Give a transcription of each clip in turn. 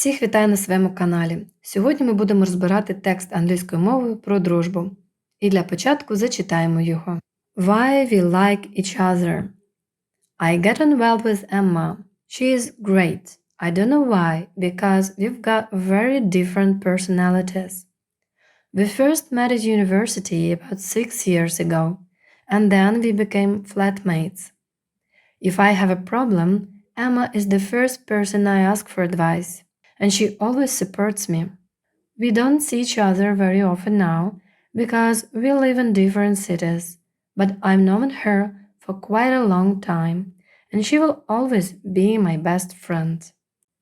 Всіх вітаю на своєму каналі. Сьогодні ми будемо розбирати текст англійською мовою про дружбу. І для початку зачитаємо його. Why we like each other. I get on well with Emma. She is great. I don't know why, because we've got very different personalities. We first met at university about six years ago, and then we became flatmates. If I have a problem, Emma is the first person I ask for advice, And she always supports me. We don't see each other very often now because we live in different cities, but I've known her for quite a long time, and she will always be my best friend.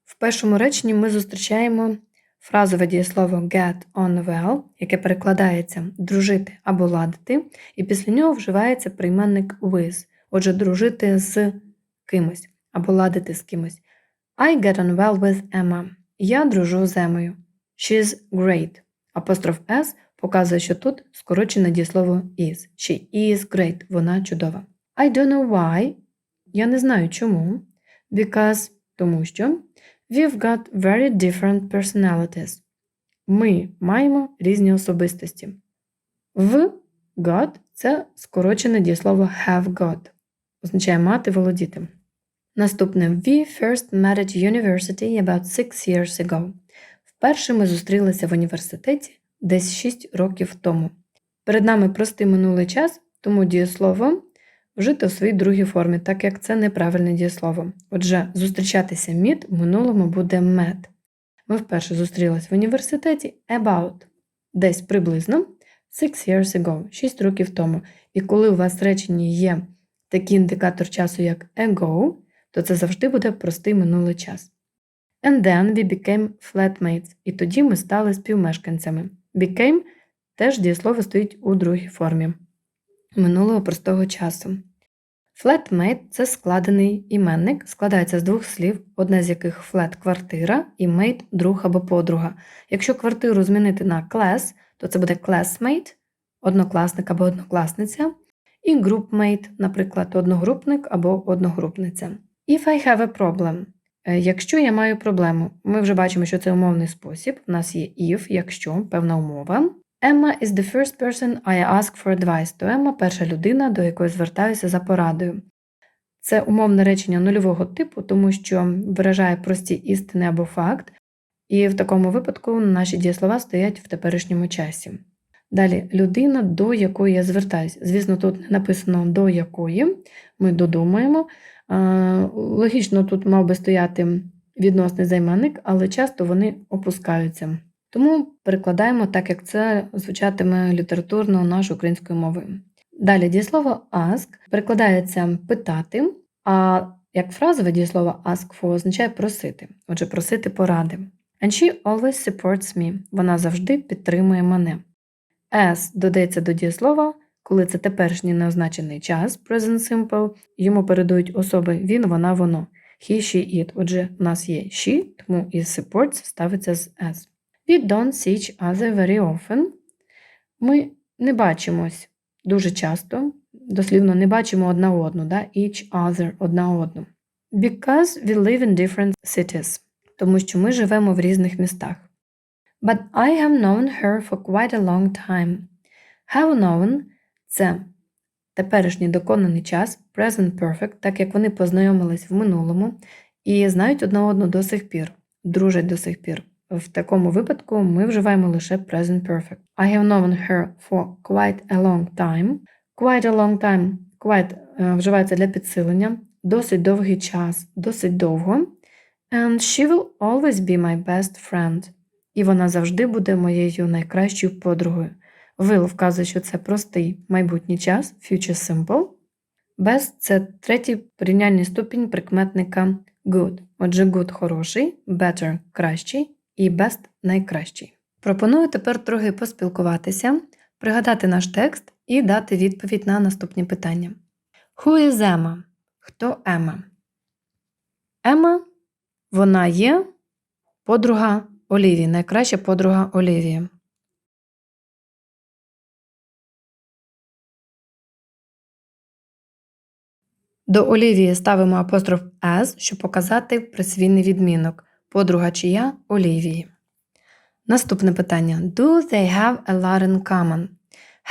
В першому реченні ми зустрічаємо фразове дієслово get on well, яке перекладається дружити або ладити, і після нього вживається прийменник with, отже, дружити з кимось або ладити з кимось. I get on well with Emma. Я дружу з Емою. She's great. Апостроф S показує, що тут скорочене дієслово is. She is great. Вона чудова. I don't know why. Я не знаю чому. Because тому що we've got very different personalities. Ми маємо різні особистості. В got це скорочене дієслово have got. Означає мати володіти. Наступне We first met at university about six years ago. Вперше ми зустрілися в університеті десь 6 років тому. Перед нами простий минулий час, тому дієслово вжито в своїй другій формі, так як це неправильне дієслово. Отже, зустрічатися мід в минулому буде met. Ми вперше зустрілися в університеті about десь приблизно six years ago, 6 років тому. І коли у вас в реченні є такий індикатор часу, як ago, то це завжди буде простий минулий час. And then we became flatmates, і тоді ми стали співмешканцями. Became теж дієслово стоїть у другій формі минулого простого часу. Flatmate – це складений іменник, складається з двох слів, одне з яких flat – квартира і mate – друг або подруга. Якщо квартиру змінити на class, то це буде classmate, однокласник або однокласниця, і groupmate, наприклад, одногрупник або одногрупниця. If I have a problem. Е, Якщо я маю проблему, ми вже бачимо, що це умовний спосіб. У нас є if, якщо, певна умова. Emma is the first person I ask for advice. То Емма перша людина, до якої звертаюся за порадою. Це умовне речення нульового типу, тому що виражає прості істини або факт, і в такому випадку наші дієслова стоять в теперішньому часі. Далі людина, до якої я звертаюся. Звісно, тут написано до якої, ми додумаємо. Логічно, тут мав би стояти відносний займенник, але часто вони опускаються. Тому перекладаємо так, як це звучатиме літературно нашою українською мовою. Далі дієслово ask перекладається питати, а як фразове дієслово ask for означає просити, отже, просити поради. And she always supports me. Вона завжди підтримує мене. As додається до дієслова, коли це теперішній неозначений час, present simple, йому передають особи він, вона, воно. He, she, it. Отже, у нас є she, тому із supports ставиться з as. We don't see each other very often. Ми не бачимось дуже часто, дослівно не бачимо одна одну, да? each other одна одну. Because we live in different cities. Тому що ми живемо в різних містах. But I have known her for quite a long time. Have known це теперішній доконаний час, present perfect, так як вони познайомились в минулому і знають одна одну до сих пір, дружать до сих пір. В такому випадку ми вживаємо лише present perfect. I have known her for quite a long time. Quite a long time. Quite е, вживається для підсилення. Досить довгий час, досить довго. And she will always be my best friend. І вона завжди буде моєю найкращою подругою. Will вказує, що це простий майбутній час, future simple. Best – це третій порівняльний ступінь прикметника good. Отже, good хороший, better кращий і best найкращий. Пропоную тепер трохи поспілкуватися, пригадати наш текст і дати відповідь на наступні питання. Who is Emma? Хто Ема? Ема вона є подруга Олівії, найкраща подруга Олівії. До Олівії ставимо апостроф S, щоб показати присвійний відмінок. подруга чия Олівії. Наступне питання. Do they have a lot in common?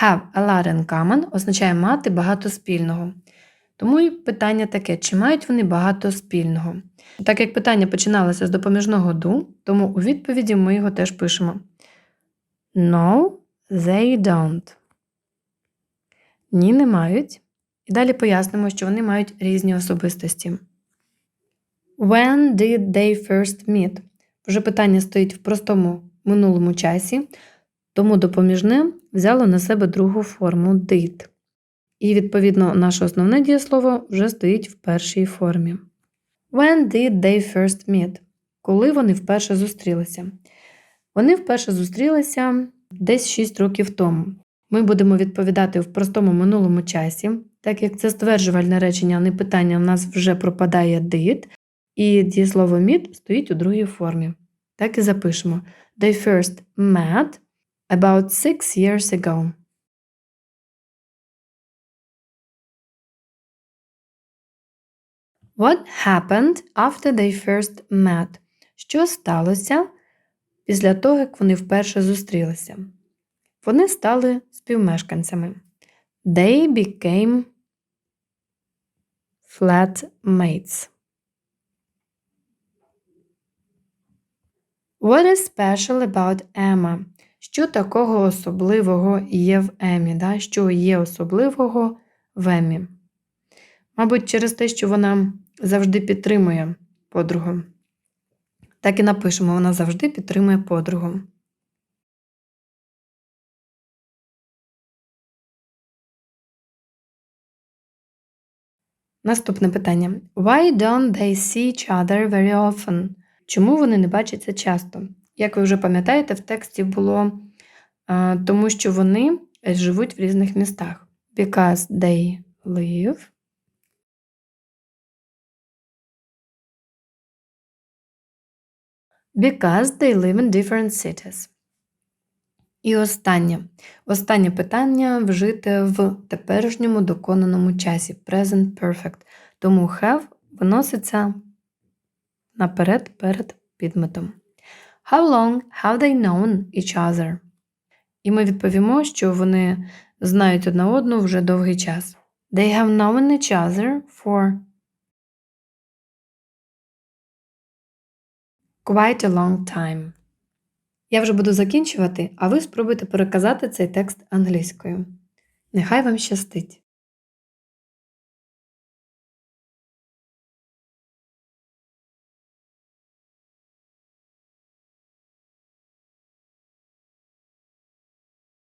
Have a lot in common означає мати багато спільного. Тому і питання таке, чи мають вони багато спільного? Так як питання починалося з допоміжного do, тому у відповіді ми його теж пишемо. No, they don't. Ні, не мають. І далі пояснимо, що вони мають різні особистості. When did they first meet? Вже питання стоїть в простому минулому часі, тому допоміжне взяло на себе другу форму did. І, відповідно, наше основне дієслово вже стоїть в першій формі. When did they first meet? Коли вони вперше зустрілися? Вони вперше зустрілися десь 6 років тому. Ми будемо відповідати в простому минулому часі, так як це стверджувальне речення, а не питання, у нас вже пропадає did, і дієслово meet стоїть у другій формі. Так і запишемо. They first met about six years ago. What happened after they first met? Що сталося після того, як вони вперше зустрілися? Вони стали співмешканцями. They became flatmates. What is special about Emma? Що такого особливого є в Емі? Да? Що є особливого в Емі? Мабуть, через те, що вона завжди підтримує подругу. Так і напишемо, вона завжди підтримує подругу. Наступне питання. Why don't they see each other very often? Чому вони не бачаться часто? Як ви вже пам'ятаєте, в тексті було тому, що вони живуть в різних містах. Because they live Because they live in different cities. І останнє. Останнє питання вжите в теперішньому доконаному часі Present Perfect. Тому have виноситься наперед перед підметом. How long have they known each other? І ми відповімо, що вони знають одна одну вже довгий час. They have known each other for quite a long time. Я вже буду закінчувати, а ви спробуйте переказати цей текст англійською. Нехай вам щастить!